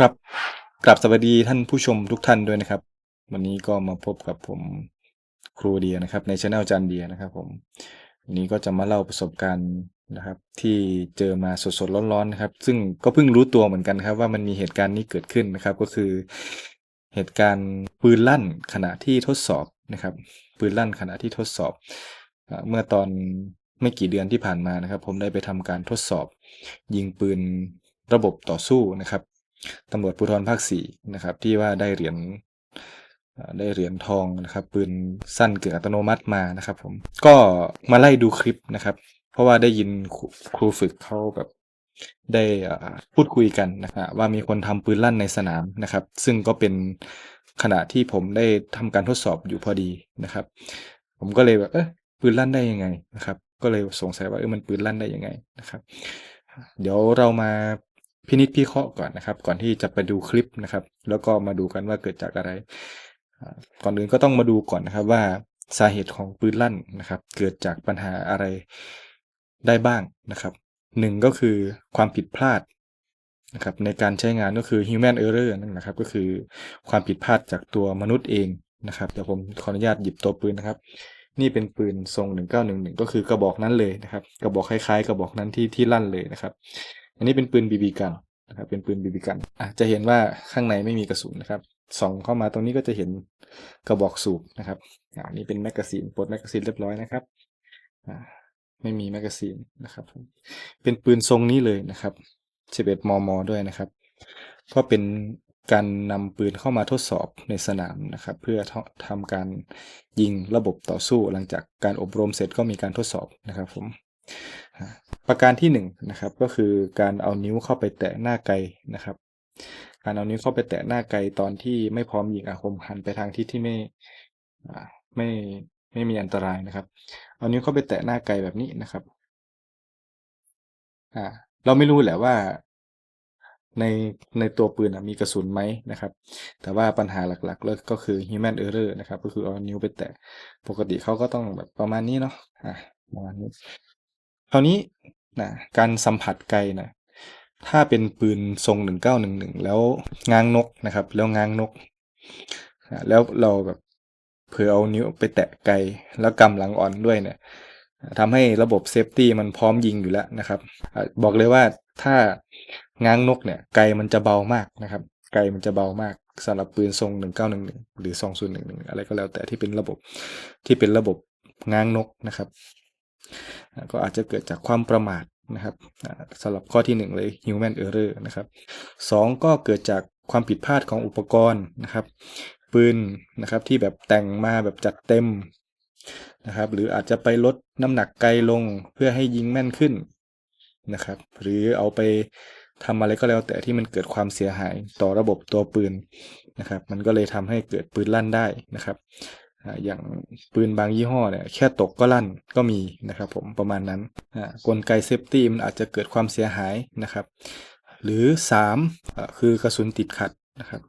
ครับกลับสวัสดีท่านผู้ชมทุกท่านด้วยนะครับ วันนี้ก็มาพบกับผมครูเดียนะครับ ในช anel จันเดียนะครับ ผมวันนี้ก็จะมาเล่าประสบการณ์นะครับ ที่เจอมาสดๆร้อนๆนะครับ ซึ่งก็เพิ่งรู้ตัวเหมือนกันครับ ว่ามันมีเหตุการณ์นี้เกิดขึ้นนะครับ ก็คือเหตุการณ์ปืนลั่นขณะที่ทดสอบนะครับ ปืนลั่นขณะที่ทดสอบ เมื่อตอนไม่กี่เดือนที่ผ่านมานะครับ ผมได้ไปทำการทดสอบ ยิงปืนระบบต่อสู้นะครับ ตำรวจภูธรภาคสี่นะครับ ที่ว่าได้เหรียญได้เหรียญทองนะครับ ปืนสั้นเกึ่งอัตโนมัติมานะครับผมก็มาไล่ดูคลิปนะครับ เพราะว่าได้ยินครูฝึกเขาแบบได้พูดคุยกันนะฮะว่ามีคนทำปืนลั่นในสนามนะครับ ซึ่งก็เป็นขณะที่ผมได้ทำการทดสอบอยู่พอดีนะครับ ผมก็เลยแบบเอ๊ะปืนลั่นได้ยังไงนะครับ ก็เลยสงสัยว่าเออมันปืนลั่นได้ยังไงนะครับ เดี๋ยวเรามา พินิจพิเคราะห์ก่อนนะครับ ก่อนที่จะไปดูคลิปนะครับ แล้วก็มาดูกันว่าเกิดจากอะไร ก่อนอื่นก็ต้องมาดูก่อนนะครับว่าสาเหตุของปืนลั่นนะครับ เกิดจากปัญหาอะไรได้บ้างนะครับหนึ่งก็คือความผิดพลาดนะครับในการใช้งานก็คือ human error นั่นนะครับ ก็คือความผิดพลาดจากตัวมนุษย์เองนะครับเดี๋ยวผมขออนุญาตหยิบตัวปืนนะครับ นี่เป็นปืนทรง 1911 ก็คือกระบอกนั้นเลยนะครับ กระบอกคล้ายๆ กระบอกนั้นที่ที่ลั่นเลยนะครับ อันนี้เป็นปืนบีบีกัน นะครับเป็นปืนบีบีกันอะจะเห็นว่าข้างในไม่มีกระสุนนะครับส่องเข้ามาตรงนี้ก็จะเห็นกระบอกสูบนะครับอ่านี่เป็นแมกกาซีนปลดแมกกาซีนเรียบร้อยนะครับอ่าไม่มีแมกกาซีนนะครับ เป็นปืนทรงนี้เลยนะครับ 11 มม ด้วยนะครับ ก็เป็นการนำปืนเข้ามาทดสอบในสนามนะครับ เพื่อทำการยิงระบบต่อสู้หลังจากการอบรมเสร็จก็มีการทดสอบนะครับผม ประการที่หนึ่งนะครับก็คือการเอานิ้วเข้าไปแตะหน้าไกนะครับ การเอานิ้วเข้าไปแตะหน้าไกตอนที่ไม่พร้อมยิงอาคมหันไปทางทิศที่ไม่ไม่ไม่มีอันตรายนะครับ เอานิ้วเข้าไปแตะหน้าไกแบบนี้นะครับอ่าเราไม่รู้แหละว่าในในตัวปืนมีกระสุนไหมนะครับ แต่ว่าปัญหาหลักๆเลยก็คือ human error นะครับ ก็คือเอานิ้วไปแตะ ปกติเขาก็ต้องแบบประมาณนี้เนาะอะประมาณนี้ คราวนี้นะการสัมผัสไกลนะถ้าเป็นปืนทรงหนึ่งเก้าหนึ่งหนึ่งแล้วง้างนกนะครับ แล้วง้างนกอะแล้วเราแบบเผื่อเอานิ้วไปแตะไกลแล้วกำหลังอ่อนด้วยเนี่ยทำให้ระบบเซฟตี้มันพร้อมยิงอยู่แล้วนะครับ บอกเลยว่าถ้าง้างนกเนี่ยไกลมันจะเบามากนะครับ ไกลมันจะเบามากสำหรับปืนทรงหนึ่งเก้าหนึ่งหนึ่งหรือสองศูนย์หนึ่งหนึ่งอะไรก็แล้วแต่ที่เป็นระบบที่เป็นระบบง้างนกนะครับ ก็อาจจะเกิดจากความประมาทนะครับสำหรับข้อที่หนึ่งเลย human error นะครับสองก็เกิดจากความผิดพลาดของอุปกรณ์นะครับปืนนะครับที่แบบแต่งมาแบบจัดเต็มนะครับหรืออาจจะไปลดน้ำหนักไกลลงเพื่อให้ยิงแม่นขึ้นนะครับหรือเอาไปทำอะไรก็แล้วแต่ที่มันเกิดความเสียหายต่อระบบตัวปืนนะครับมันก็เลยทำให้เกิดปืนลั่นได้นะครับ อย่างปืนบางยี่ห้อเนี่ยแค่ตกก็ลั่นก็มีนะครับผมประมาณนั้นกลไกเซฟตี้มันอาจจะเกิดความเสียหายนะครับ หรือ3คือกระสุนติดขัดนะครับ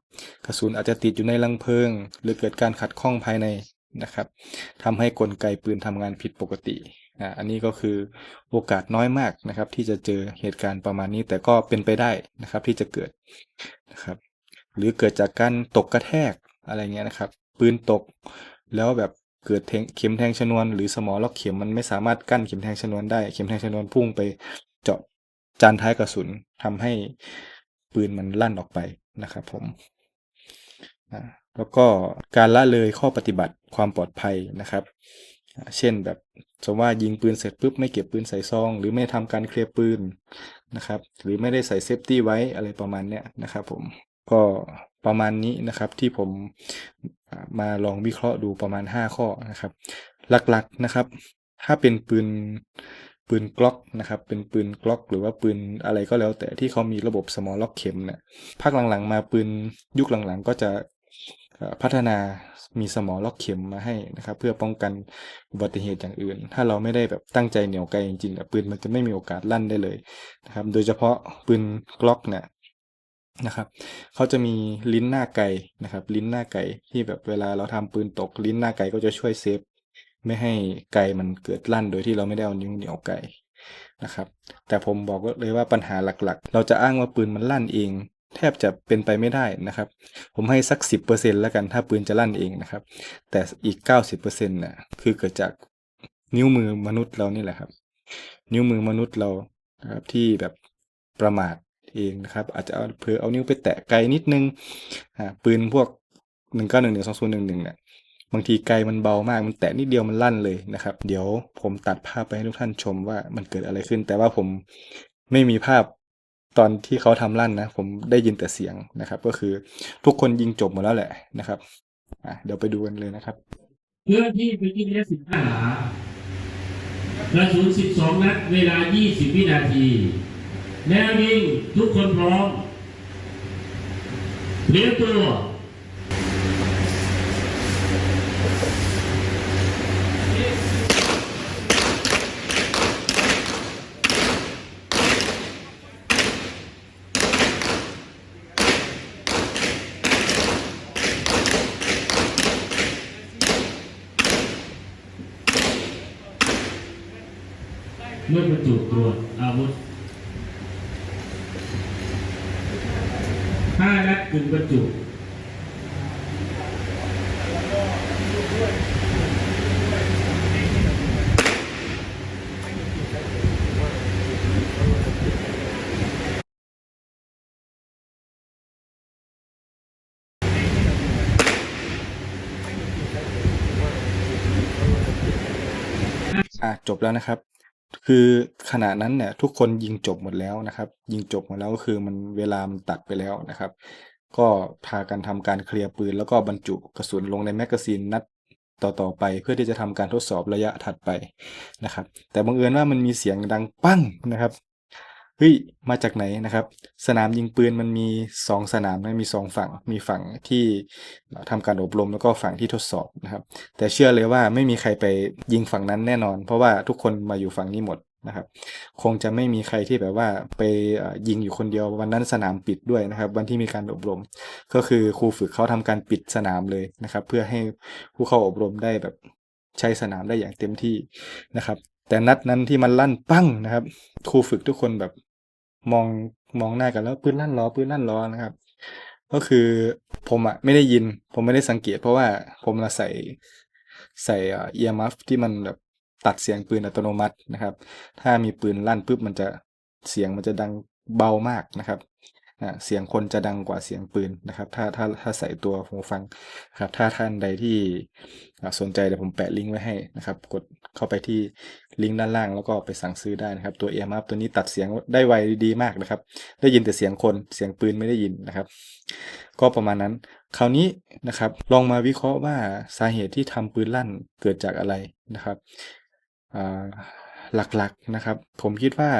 กระสุนอาจจะติดอยู่ในรังเพลิง หรือเกิดการขัดข้องภายในนะครับทำให้กลไกปืนทำงานผิดปกติอันนี้ก็คือโอกาสน้อยมากนะครับ ที่จะเจอเหตุการณ์ประมาณนี้แต่ก็เป็นไปได้นะครับที่จะเกิดนะครับ หรือเกิดจากการตกกระแทกอะไรเงี้ยนะครับ ปืนตก แล้วแบบเกิดเข็มแทงชนวน หรือสมอล็อกเข็มมันไม่สามารถกั้นเข็มแทงชนวนได้เข็มแทงชนวนพุ่งไปเจาะจานท้ายกระสุนทำให้ปืนมันลั่นออกไปนะครับผมแล้วก็การละเลยข้อปฏิบัติความปลอดภัยนะครับ เช่นแบบสมมติว่ายิงปืนเสร็จปุ๊บไม่เก็บปืนใส่ซอง หรือไม่ทำการเคลียร์ปืนนะครับ หรือไม่ได้ใส่เซฟตี้ไว้อะไรประมาณเนี้ยนะครับผมก็ประมาณนี้นะครับที่ผม มาลองวิเคราะห์ดูประมาณ 5 ข้อนะครับ หลักๆนะครับ ถ้าเป็นปืนปืนกล็อกนะครับ เป็นปืนกล็อกหรือว่าปืนอะไรก็แล้ว แต่ที่เขามีระบบสมอลล็อกเข็มเนี่ยภาคหลังๆ มาปืนยุคหลังๆ ก็จะพัฒนามีสมอล็อกเข็มมาให้นะครับ เพื่อป้องกันอุบัติเหตุอย่างอื่น ถ้าเราไม่ได้แบบตั้งใจเหนี่ยวไกลจริงๆปืนมันจะไม่มีโอกาสลั่นได้เลยนะครับ โดยเฉพาะปืนกล็อกเนี่ย นะครับเขาจะมีลิ้นหน้าไก่นะครับ ลิ้นหน้าไก่ที่แบบเวลาเราทำปืนตก ลิ้นหน้าไก่ก็จะช่วยเซฟไม่ให้ไก่มันเกิดลั่นโดยที่เราไม่ได้เอานิ้วเหนียวไก่นะครับแต่ผมบอกเลยว่าปัญหาหลักๆ เราจะอ้างว่าปืนมันลั่นเอง แทบจะเป็นไปไม่ได้นะครับ ผมให้สัก 10%แล้วกันถ้าปืนจะลั่นเองนะครับ แต่อีก 90%น่ะคือเกิดจากนิ้วมือมนุษย์เรานี่แหละครับ นิ้วมือมนุษย์เรานะครับที่แบบประมาท เองนะครับ อาจจะเอาเผลอเอานิ้วไปแตะไกลนิดนึงอ่งเก้าปืนพวก1 9 1 1 2 0 1 1เนี่ยบางทีไกลมันเบามากมันแตะนิดเดียวมันลั่นเลยนะครับ เดี๋ยวผมตัดภาพไปให้ทุกท่านชมว่ามันเกิดอะไรขึ้น แต่ว่าผมไม่มีภาพตอนที่เขาทำลั่นนะผมได้ยินแต่เสียงนะครับ ก็คือทุกคนยิงจบหมดแล้วแหละนะครับอะเดี๋ยวไปดูกันเลยนะครับเพื่อที่ไปที่นี้สิบห้ากระสุนสิบสองนัดเวลายี่สิบวินาที แนวยิงทุกคนพร้อมเตรียมตัวเมื่อบรรจุตรวจอาวุธห้านัด กึ่งบรรจุอะจบแล้วนะครับ คือขณะนั้นเนี่ยทุกคนยิงจบหมดแล้วนะครับ ยิงจบหมดแล้วก็คือมันเวลามันตัดไปแล้วนะครับ ก็พากันทำการเคลียร์ปืนแล้วก็บรรจุกระสุนลงในแมกกาซีนนัดต่อๆไป เพื่อที่จะทำการทดสอบระยะถัดไปนะครับ แต่บังเอิญว่ามันมีเสียงดังปั้งนะครับเฮ้ยมาจากไหนนะครับ สนามยิงปืนมันมี 2 สนามนะมี 2 ฝั่งมีฝั่งที่ทำการอบรมแล้วก็ฝั่งที่ทดสอบนะครับ แต่เชื่อเลยว่าไม่มีใครไปยิงฝั่งนั้นแน่นอน เพราะว่าทุกคนมาอยู่ฝั่งนี้หมด นะครับ คงจะไม่มีใครที่แบบว่าไปยิงอยู่คนเดียววันนั้นสนามปิดด้วยนะครับ วันที่มีการอบรม ก็คือครูฝึกเขาทำการปิดสนามเลยนะครับ เพื่อให้ผู้เข้าอบรมได้แบบใช้สนามได้อย่างเต็มที่นะครับ แต่นัดนั้นที่มันลั่นปั้งนะครับ ครูฝึกทุกคนแบบมองมองหน้ากันแล้วปืนลั่นล้อปืนลั่นล้อนะครับ ก็คือผมอะไม่ได้ยิน ผมไม่ได้สังเกต เพราะว่าผมละใส่ใส่เอ่อ earmuff ที่มันแบบ ตัดเสียงปืนอัตโนมัตินะครับ ถ้ามีปืนลั่นปุ๊บมันจะเสียงมันจะดังเบามากนะครับเสียงคนจะดังกว่าเสียงปืนนะครับ ถ้าถ้าถ้าใส่ตัวหูฟังนะครับ ถ้าท่านใดที่สนใจเดี๋ยวผมแปะลิงก์ไว้ให้นะครับ กดเข้าไปที่ลิงก์ด้านล่างแล้วก็ไปสั่งซื้อได้นะครับ ตัว earmuff ตัวนี้ตัดเสียงได้ไวดีมากนะครับ ได้ยินแต่เสียงคนเสียงปืนไม่ได้ยินนะครับ ก็ประมาณนั้น คราวนี้นะครับ ลองมาวิเคราะห์ว่าสาเหตุที่ทำปืนลั่นเกิดจากอะไรนะครับ หลักๆนะครับ ผมคิดว่า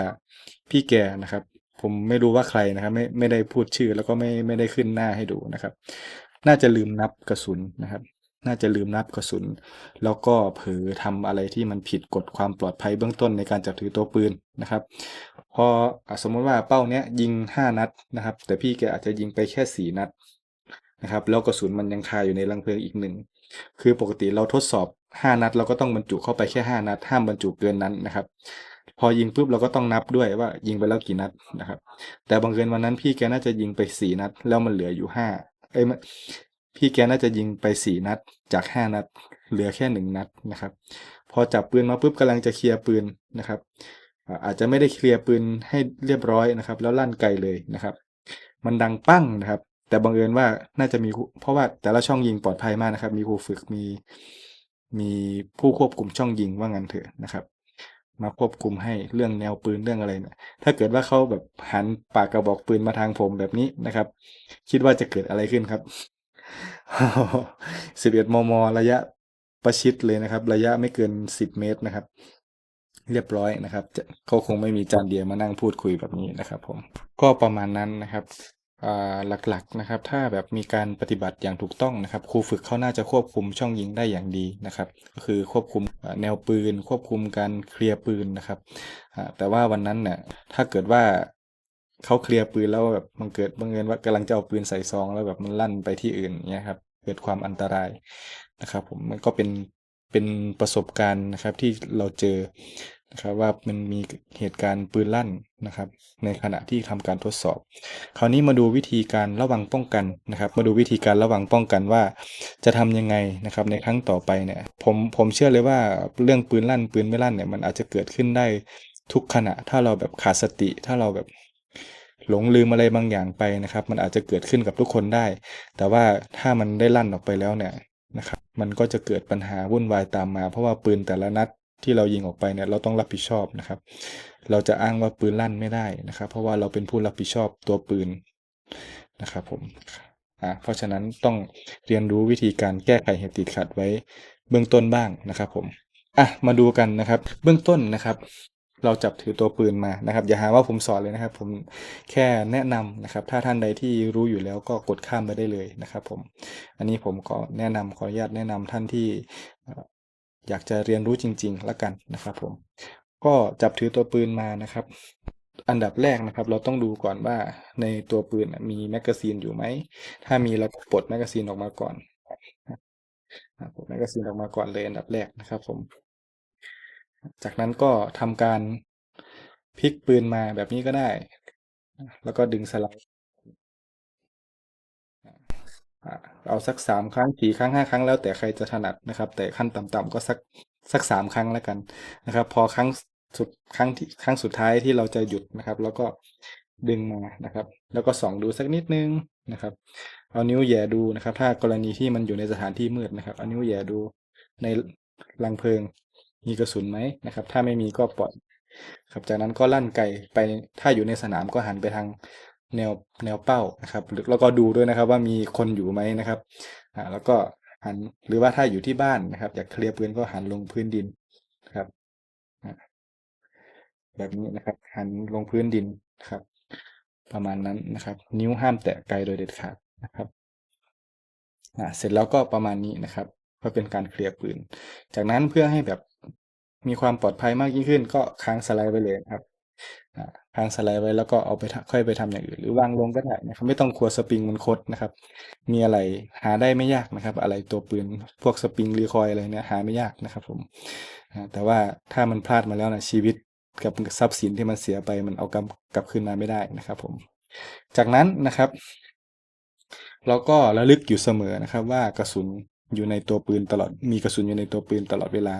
พี่แกนะครับ ผมไม่รู้ว่าใครนะครับ ไม่ไม่ได้พูดชื่อแล้วก็ไม่ไม่ได้ขึ้นหน้าให้ดูนะครับ น่าจะลืมนับกระสุนนะครับ น่าจะลืมนับกระสุน แล้วก็เผลอทำอะไรที่มันผิดกฎความปลอดภัยเบื้องต้นในการจับถือตัวปืนนะครับ พอสมมติว่าเป้าเนี้ยยิงห้านัดนะครับ แต่พี่แกอาจจะยิงไปแค่สี่นัดนะครับแล้วกระสุนมันยังคาอยู่ในรังเพลิงอีกหนึ่ง คือปกติเราทดสอบห้านัด เราก็ต้องบรรจุเข้าไปแค่ห้านัด ห้ามบรรจุเกินนั้นนะครับ พอยิงปุ๊บเราก็ต้องนับด้วยว่ายิงไปแล้วกี่นัดนะครับ แต่บังเอิญวันนั้นพี่แกน่าจะยิงไปสี่นัด แล้วมันเหลืออยู่ห้าเอ้ยพี่แกน่าจะยิงไปสี่นัด จากห้านัด เหลือแค่หนึ่งนัดนะครับ พอจับปืนมาปุ๊บกำลังจะเคลียร์ปืนนะครับอาจจะไม่ได้เคลียร์ปืนให้เรียบร้อยนะครับ แล้วลั่นไกลเลยนะครับ มันดังปั้งนะครับ แต่บังเอิญว่าน่าจะมีเพราะว่าแต่ละช่องยิงปลอดภัยมากนะครับ มีครูฝึกมีมีผู้ควบคุมช่องยิงว่างั้นเถอะนะครับ มาควบคุมให้เรื่องแนวปืนเรื่องอะไรเนี่ยถ้าเกิดว่าเขาแบบหันปากกระบอกปืนมาทางผมแบบนี้นะครับ คิดว่าจะเกิดอะไรขึ้นครับ11มม ระยะประชิดเลยนะครับ ระยะไม่เกิน10เมตรนะครับ เรียบร้อยนะครับจะเขาคงไม่มีจานเดียมานั่งพูดคุยแบบนี้นะครับ ผมก็ประมาณนั้นนะครับ หลักๆนะครับ ถ้าแบบมีการปฏิบัติอย่างถูกต้องนะครับ ครูฝึกเขาน่าจะควบคุมช่องยิงได้อย่างดีนะครับ ก็คือควบคุมแนวปืน ควบคุมการเคลียร์ปืนนะครับแต่ว่าวันนั้นเนี่ยถ้าเกิดว่าเขาเคลียร์ปืนแล้วแบบมันเกิดบังเอิญว่ากำลังจะเอาปืนใส่ซอง แล้วแบบมันลั่นไปที่อื่นเนี่ยครับเกิดความอันตรายนะครับ ผมมันก็เป็นเป็นประสบการณ์นะครับที่เราเจอ นะครับว่ามันมีเหตุการณ์ปืนลั่นนะครับ ในขณะที่ทำการทดสอบ คราวนี้มาดูวิธีการระวังป้องกันนะครับ มาดูวิธีการระวังป้องกันว่า จะทำยังไงนะครับในครั้งต่อไปเนี่ยผมผมเชื่อเลยว่าเรื่องปืนลั่น ปืนไม่ลั่นเนี่ยมันอาจจะเกิดขึ้นได้ทุกขณะ ถ้าเราแบบขาดสติ ถ้าเราแบบหลงลืมอะไรบางอย่างไปนะครับ มันอาจจะเกิดขึ้นกับทุกคนได้ แต่ว่าถ้ามันได้ลั่นออกไปแล้วเนี่ยนะครับ มันก็จะเกิดปัญหาวุ่นวายตามมา เพราะว่าปืนแต่ละนัด ที่เรายิงออกไปเนี่ยเราต้องรับผิดชอบนะครับ เราจะอ้างว่าปืนลั่นไม่ได้นะครับ เพราะว่าเราเป็นผู้รับผิดชอบตัวปืนนะครับผมอ่าเพราะฉะนั้นต้องเรียนรู้วิธีการแก้ไขเหตุติดขัดไว้เบื้องต้นบ้างนะครับผมอะมาดูกันนะครับ เบื้องต้นนะครับ เราจับถือตัวปืนมานะครับ อย่าหาว่าผมสอนเลยนะครับ ผมแค่แนะนำนะครับ ถ้าท่านใดที่รู้อยู่แล้วก็กดข้ามไปได้เลยนะครับ ผม อันนี้ผมก็แนะนำขออนุญาตแนะนำท่านที่ อยากจะเรียนรู้จริง ๆ แล้วกันนะครับผมก็จับถือตัวปืนมานะครับ อันดับแรกนะครับ เราต้องดูก่อนว่าในตัวปืนมีแมกกาซีนอยู่ไหม ถ้ามีเราก็ปลดแมกกาซีนออกมาก่อนปลดแมกกาซีนออกมาก่อนเลยอันดับแรกนะครับ ผม จากนั้นก็ทำการพลิกปืนมาแบบนี้ก็ได้ แล้วก็ดึงสไลด์ เอาสักสามครั้งสี่ครั้งห้าครั้งแล้วแต่ใครจะถนัดนะครับ แต่ขั้นต่ำๆก็สักสักสามครั้งแล้วกันนะครับ พอครั้งสุดครั้งที่ครั้งสุดท้ายที่เราจะหยุดนะครับ แล้วก็ดึงมานะครับ แล้วก็ส่องดูสักนิดนึงนะครับ เอานิ้วแย่ดูนะครับ ถ้ากรณีที่มันอยู่ในสถานที่มืดนะครับ เอานิ้วแย่ดูในรังเพลิงมีกระสุนไหมนะครับ ถ้าไม่มีก็ปล่อยครับจากนั้นก็ลั่นไกลไปถ้าอยู่ในสนามก็หันไปทาง แนวแนวเป้านะครับหรือแล้วก็ดูด้วยนะครับว่ามีคนอยู่ไหมนะครับอ่าแล้วก็หันหรือว่าถ้าอยู่ที่บ้านนะครับ อยากเคลียร์ปืนก็หันลงพื้นดินครับอ่าแบบนี้นะครับ หันลงพื้นดินครับ ประมาณนั้นนะครับ นิ้วห้ามแตะไกลโดยเด็ดขาดนะครับอ่าเสร็จแล้วก็ประมาณนี้นะครับเพื่อเป็นการเคลียร์ปืน จากนั้นเพื่อให้แบบมีความปลอดภัยมากยิ่งขึ้น ก็ค้างสไลด์ไปเลยครับ อ่างสไลด์ไว้แล้วก็เอาไปค่อยไปทำอย่างอื่นหรือวางลงก็ได้นะครับ ไม่ต้องกลัวสปริงมันคดนะครับ มีอะไรหาได้ไม่ยากนะครับ อะไรตัวปืนพวกสปริงรีคอยอะไรเนี่ยหาไม่ยากนะครับ ผมแต่ว่าถ้ามันพลาดมาแล้วนะชีวิตกับทรัพย์สินที่มันเสียไปมันเอากลับกลับคืนมาไม่ได้นะครับ ผม จากนั้นนะครับเราก็ระลึกอยู่เสมอนะครับ ว่ากระสุน อยู่ในตัวปืนตลอดมีกระสุนอยู่ในตัวปืนตลอดเวลา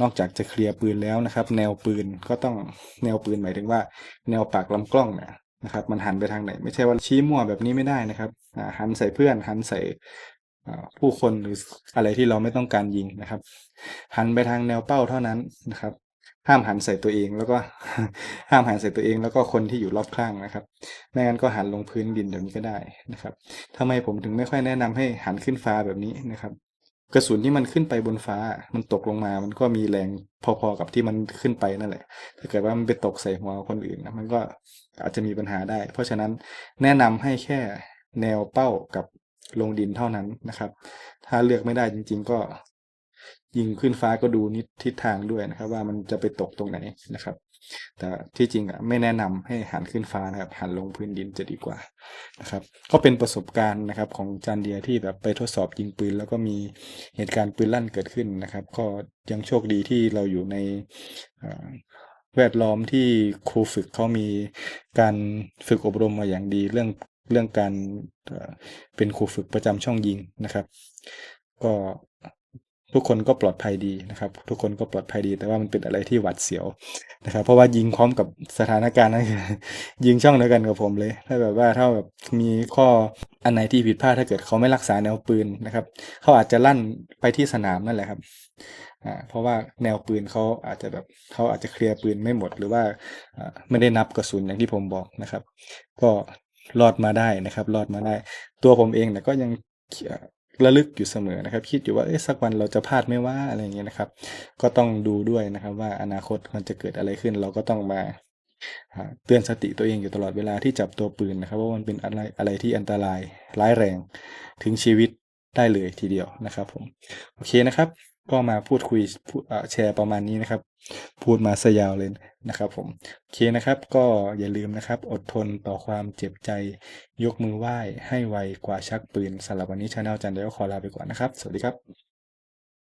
นอกจากจะเคลียร์ปืนแล้วนะครับ แนวปืนก็ต้องแนวปืนหมายถึงว่า แนวปากลำกล้องเนี่ยนะครับ มันหันไปทางไหน ไม่ใช่ว่าชี้มั่วแบบนี้ไม่ได้นะครับหันใส่เพื่อนหันใส่ผู้คนหรืออะไรที่เราไม่ต้องการยิงนะครับ หันไปทางแนวเป้าเท่านั้นนะครับ ห้ามหันใส่ตัวเอง แล้วก็ห้ามหันใส่ตัวเอง แล้วก็คนที่อยู่รอบข้างนะครับไม่งั้นก็หันลงพื้นดินแบบนี้ก็ได้นะครับทำไมผมถึงไม่ค่อยแนะนำให้หันขึ้นฟ้าแบบนี้นะครับกระสุนที่มันขึ้นไปบนฟ้า มันตกลงมา มันก็มีแรงพอๆกับที่มันขึ้นไปนั่นแหละ ถ้าเกิดว่ามันไปตกใส่หัวคนอื่นนะมันก็อาจจะมีปัญหาได้ เพราะฉะนั้นแนะนำให้แค่แนวเป้ากับลงดินเท่านั้นนะครับ ถ้าเลือกไม่ได้จริง ๆ ก็ ยิงขึ้นฟ้าก็ดูนิศทิศทางด้วยนะครับ ว่ามันจะไปตกตรงไหนนะครับ แต่ที่จริงอะไม่แนะนำให้หันขึ้นฟ้านะครับหันลงพื้นดินจะดีกว่านะครับ ก็เป็นประสบการณ์นะครับของจานเดียที่แบบไปทดสอบยิงปืน แล้วก็มีเหตุการณ์ปืนลั่นเกิดขึ้นนะครับ ก็ยังโชคดีที่เราอยู่ในแวดล้อมที่ครูฝึกเขามีการฝึกอบรมมาอย่างดีเรื่องเรื่องการเอ่อเป็นครูฝึกประจำช่องยิงนะครับ ก็ ทุกคนก็ปลอดภัยดีนะครับ ทุกคนก็ปลอดภัยดีแต่ว่ามันเป็นอะไรที่หวาดเสียวนะครับ เพราะว่ายิงพร้อมกับสถานการณ์นั้นคือยิงช่องเดียวกันกับผมเลย ถ้าแบบว่าถ้าแบบมีข้ออันไหนที่ผิดพลาดถ้าเกิดเขาไม่รักษาแนวปืนนะครับ เขาอาจจะลั่นไปที่สนามนั่นแหละครับอ่าเพราะว่าแนวปืนเขาอาจจะแบบเขาอาจจะเคลียร์ปืนไม่หมดหรือว่าไม่ได้นับกระสุนอย่างที่ผมบอกนะครับ ก็รอดมาได้นะครับ รอดมาได้ ตัวผมเองเนี่ยก็ยัง ระลึกอยู่เสมอนะครับ คิดอยู่ว่าเอ๊ะสักวันเราจะพลาดไหม่ว่าอะไรเงี้ยนะครับ ก็ต้องดูด้วยนะครับ ว่าอนาคตมันจะเกิดอะไรขึ้น เราก็ต้องมาเตือนสติตัวเองอยู่ตลอดเวลาที่จับตัวปืนนะครับว่ามันเป็นอะไรอะไรที่อันตรายร้ายแรงถึงชีวิตได้เลยทีเดียวนะครับผมโอเคนะครับ ก็มาพูดคุยแชร์ประมาณนี้นะครับ พูดมาสยาวเลยนะครับ ผมโอเคนะครับ ก็อย่าลืมนะครับ อดทนต่อความเจ็บใจ ยกมือไหว้ให้ไวกว่าชักปืนสำหรับวันนี้ชาแนลจันเดียวขอลาไปก่อนนะครับ สวัสดีครับ